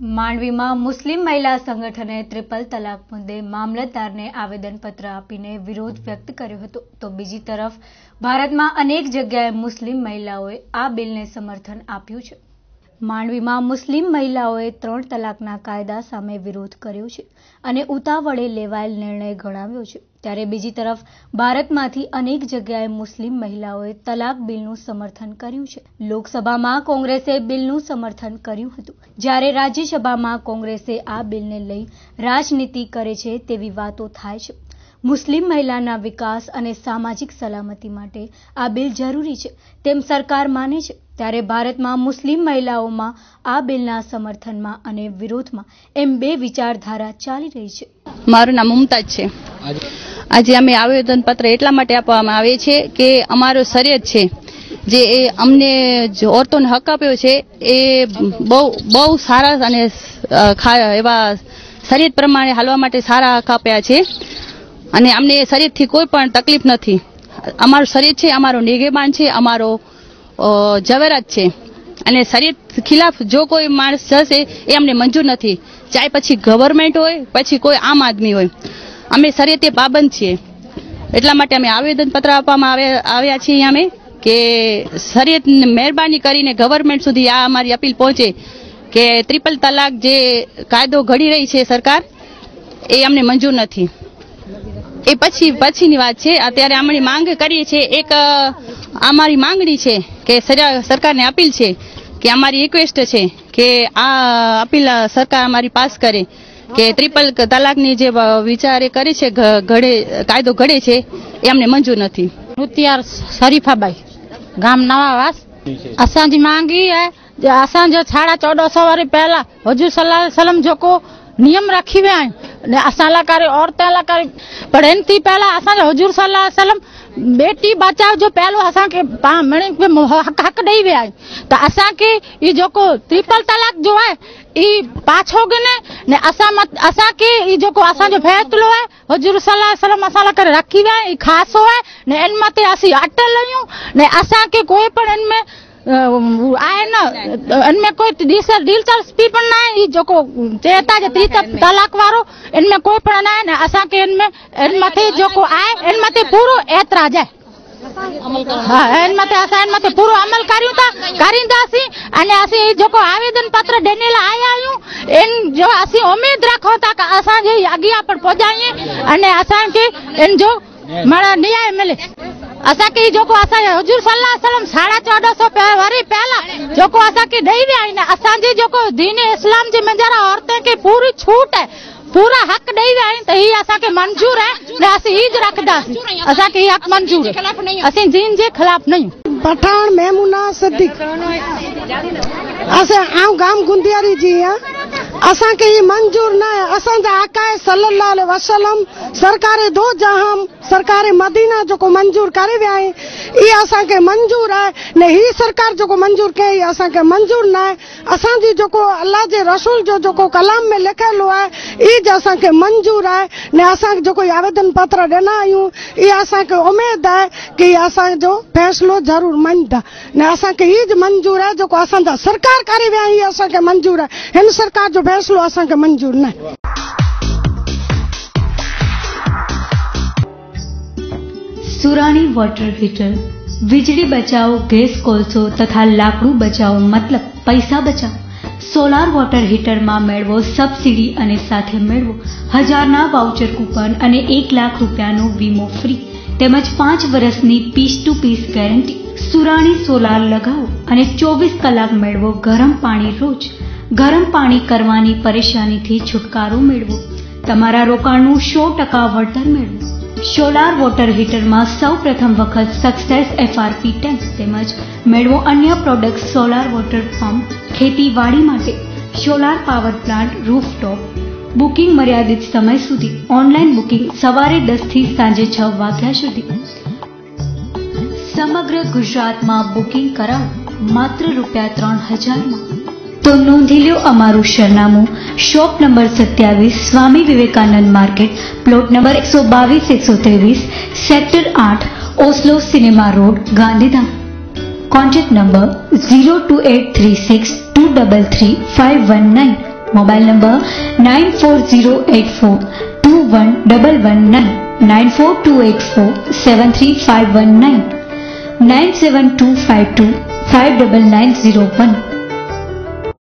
માંડવીમાં મુસ્લિમ મહિલા સંગઠને ત્રિપલ તલાક મુદ્દે મામલતદારને આવેદનપત્ર આપીને વિરોધ વ્યક્ત કર્યો હતો. તો બીજી તરફ, ભારતમાં અનેક જગ્યાએ મુસ્લિમ મહિલાઓએ આ બિલને સમર્થન આપ્યું છે. માંડવીમાં મુસ્લિમ મહિલાઓએ ત્રણ તલાકના કાયદા સામે વિરોધ કર્યો છે અને ઉતાવળે લેવાયેલ નિર્ણય ગણાવ્યો છે. ત્યારે બીજી તરફ, ભારતમાંથી અનેક જગ્યાએ મુસ્લિમ મહિલાઓએ તલાક બિલનું સમર્થન કર્યું છે. લોકસભામાં કોંગ્રેસે બિલનું સમર્થન કર્યું હતું. જ્યારે રાજ્યસભામાં કોંગ્રેસે આ બિલને લઈ રાજનીતિ કરે છે તેવી વાતો થાય છે. મુસ્લિમ મહિલાના વિકાસ અને સામાજિક સલામતી માટે આ બિલ જરૂરી છે. તેમ સરકાર માને છે. ત્યારે ભારતમાં મુસ્લિમ મહિલાઓમાં આ બિલના સમર્થનમાં અને વિરોધમાં એમ બે વિચારધારા ચાલી રહી છે. મારું નામ મુમતાજ છે. આજે અમે આવેદન પત્ર એટલા માટે આપવામાં આવે છે કે અમારો શરીયત છે જે એ અમને ઓરતોને હક આપ્યો છે, એ બહુ બહુ સારા અને એવા શરીયત પ્રમાણે હાલવા માટે સારા હક આપ્યા છે. અને અમને શરીરથી કોઈ પણ તકલીફ નથી. અમારું શરીર છે, અમારો નિગેબાન છે, અમારો જવેરાત છે. અને શરીર ખિલાફ જો કોઈ માણસ જશે, એ અમને મંજૂર નથી. ચાહે પછી ગવર્મેન્ટ હોય, પછી કોઈ આમ આદમી હોય. અમે શરીયતે પાબંદ છીએ. એટલા માટે અમે આવેદનપત્ર આપવામાં આવે- આવ્યા છીએ અમે કે શરીયત મહેરબાની કરીને ગવર્મેન્ટ સુધી આ અમારી અપીલ પહોંચે કે ત્રિપલ તલાક જે કાયદો ઘડી રહી છે સરકાર, એ અમને મંજૂર નથી. એ પછી, પછીની વાત છે. અત્યારે અમે માંગ કરીએ છીએ. એક અમારી માંગણી છે કે સર- સરકારને અપીલ છે કે અમારી રિક્વેસ્ટ છે કે આ અપીલ સરકાર અમારી પાસ કરે કે ટ્રિપલ તલાકની જે વ- વિચાર એ કરે છે ઘ- ઘડે કાયદો ઘડે છે એ અમને મંજૂર નથી नृत्यार शरीफ़ाबाई गाम नवावास असांजी मांग ई आहे जे असांजो साढा चोॾहं सौ वरी पहिला हजूर सलाह सलम जेको नियम रखी विया आहिनि ने असां लाइ करे औरतुनि लाइ करे पर हिन थी पहिला असांजो हजूर सलाह सलम बेटी बचाव जो पहिलो असांखे हक़ हक़ ॾेई विया आहिनि त असांखे इहो जेको ट्रिपल तलाक जो आहे, ई पाछो गिने। ने असां असांखे ई जेको असांजो फ़ैसिलो आहे, हजूर सलाह सलम असां करे रखी विया आहिनि ई ख़ासो आहे। ने इन मथे असीं अटल आहियूं। ने असांखे कोई पण इन में आहे न, इन में कोई दिलचस्प- पण न आहे, ई जेको चए था तलाक वारो, इन में कोई पण न आहे। ने असांखे इन में इन मथे जेको आहे, इन मथे पूरो एतिराज आहे हा इन मथे असां इन मथे पूरो अमल करियूं था करींदासीं अने असीं जेको आवेदन पत्र ॾियण लाइ आया आहियूं इन जो असीं उमेद रखूं था कि असांजे अॻियां पण पहुचाईं अने असांखे इन जो माना न्याय मिले असांखे ई जेको असांजे हजूर सलाह सलम साढा चोॾहं सौ पे- वरी पहिला जेको असांखे ॾेई विया आहिनि असांजे जेको दीन इस्लाम जे मंझां औरतुनि खे पूरी छूट आहे पूरा हक़ ॾेई विया आहिनि त हीअ असांखे मंज़ूर आहे ने असीं हीअ ज रखंदासीं असांखे हीअ हक़ मंज़ूर आहे असीं दीन जे ख़िलाफ़ नहीं पठाण मेमुना सिद्दीक असां आऊं गाम गुंदियारी जी आहियां असांखे ही मंजूर न आहे असांजा आकाए सल्लल्लाहु अलैहि वसल्लम सरकार दो जहां सरकार मदीना जेको मंजूर करे विया आहिनि इहा असांखे मंजूर आहे ने ही सरकार जेको मंजूर कई इहा असांखे मंजूर न आहे असांजी जेको अलाह जे रसूल जो जेको कलाम में लिखियलु आहे ई ज असांखे मंजूर आहे ने असांखे जेको ई आवेदन पत्र ॾिना आहियूं इहा असांखे उमेद आहे की इहा असांजो फ़ैसिलो ज़रूरु मञदा ने असांखे ई ज मंजूर आहे जेको असांजा सरकार करे विया आहिनि इहा असांखे मंजूर आहे हिन सरकार जो 13 lois man jur na. Surani water heater વીજળી બચાવો ગેસ કોલસો તથા લાકડું બચાવો મતલબ પૈસા બચાવો સોલાર વોટર હીટરમાં મેળવો સબસિડી અને સાથે મેળવો હજારના વાઉચર કુપન અને એક લાખ રૂપિયાનો વીમો ફ્રી તેમજ પાંચ વર્ષની piece to piece guarantee Surani solar લગાવો અને ચોવીસ કલાક મેળવો ગરમ પાણી રોજ ગરમ પાણી કરવાની પરેશાનીથી છુટકારો મેળવો. તમારા રોકાણનું સો ટકા વળતર મેળવો. સોલાર વોટર હીટરમાં સૌ પ્રથમ વખત સક્સેસ એફઆરપી ટેક્સ તેમજ મેળવો અન્ય પ્રોડક્ટ સોલાર વોટર પંપ ખેતીવાડી માટે. Solar power plant rooftop booking મર્યાદિત સમય સુધી. ઓનલાઈન બુકિંગ સવારે દસથી સાંજે છ વાગ્યા સુધી. સમગ્ર ગુજરાતમાં બુકિંગ કરાવો. માત્ર રૂપિયા ત્રણ હજારમાં. તો નોંધી લ્યો અમારું સરનામું શોપ નંબર સત્યાવીસ Swami Vivekananda market plot number એકસો બાવીસ એકસો ત્રેવીસ સેક્ટર આઠ Oslo cinema road Gandhidham contact number zero two eight three six two double three five one nine mobile number nine four zero eight four two one double one nine nine four two eight four seven three five one nine nine seven two five two five double nine zero one